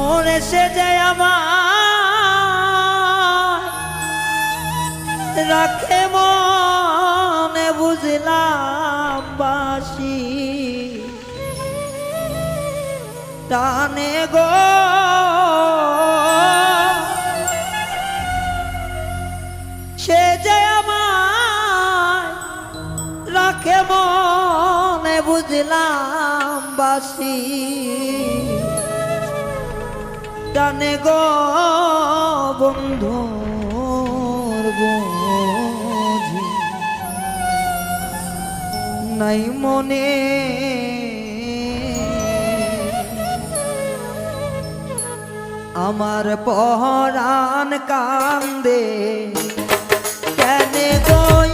ওরে সে যায় আমার। রাখে মনে বুঝলাম বাসি। টানে গো। সে যে আমার। রাখে মনে বুঝলাম বাসি। ডানে গ বন্ধু নাই মনে। আমার পহরান কান্দে কেন গয়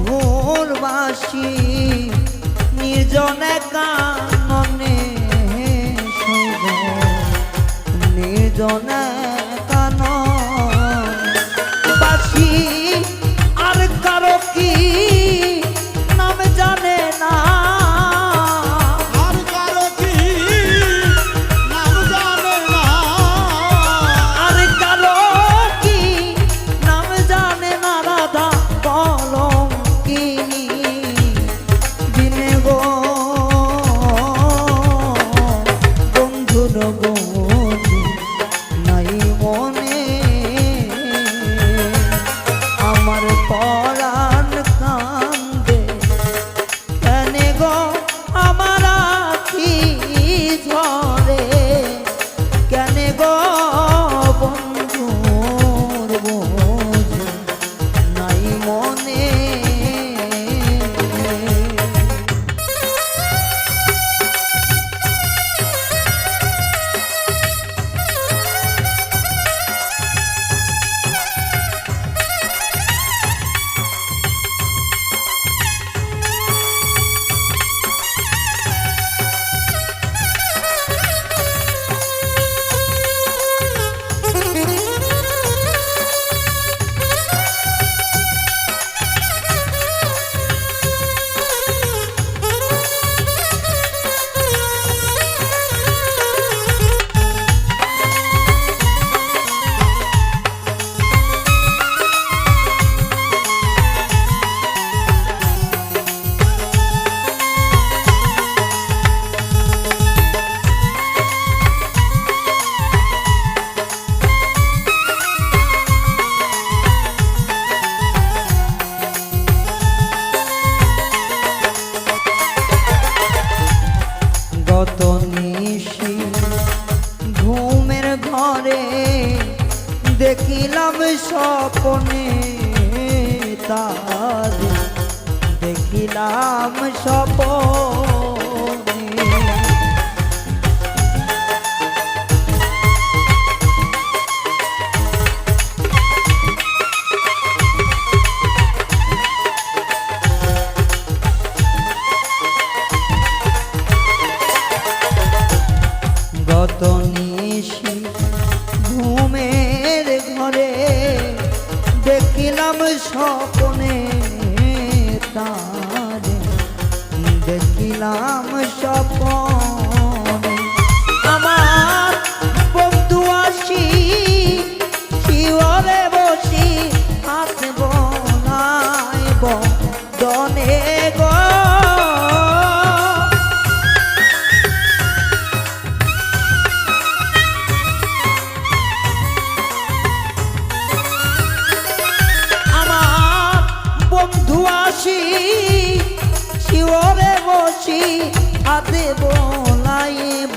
ভোরবাসী নিজনে কাননে নিজনে তার দেখিলাম স্বপনে স্বপনে তারে। দেখিলাম স্বপনে হাতে বলাইব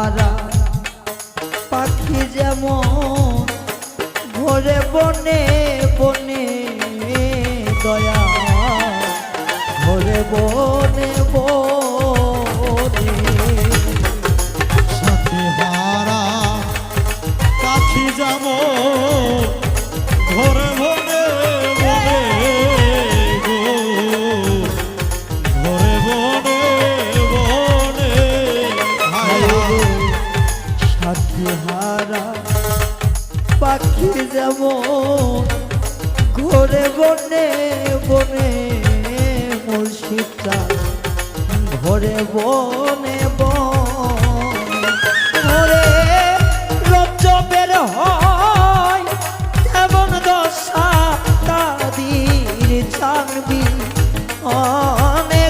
পারা পাখি যেমন ভোরে বনে বনে দয়া। ভোরে বনে বনে বনে। রজ্জ বের হয় এমন দশা তাদির চানবি অনেক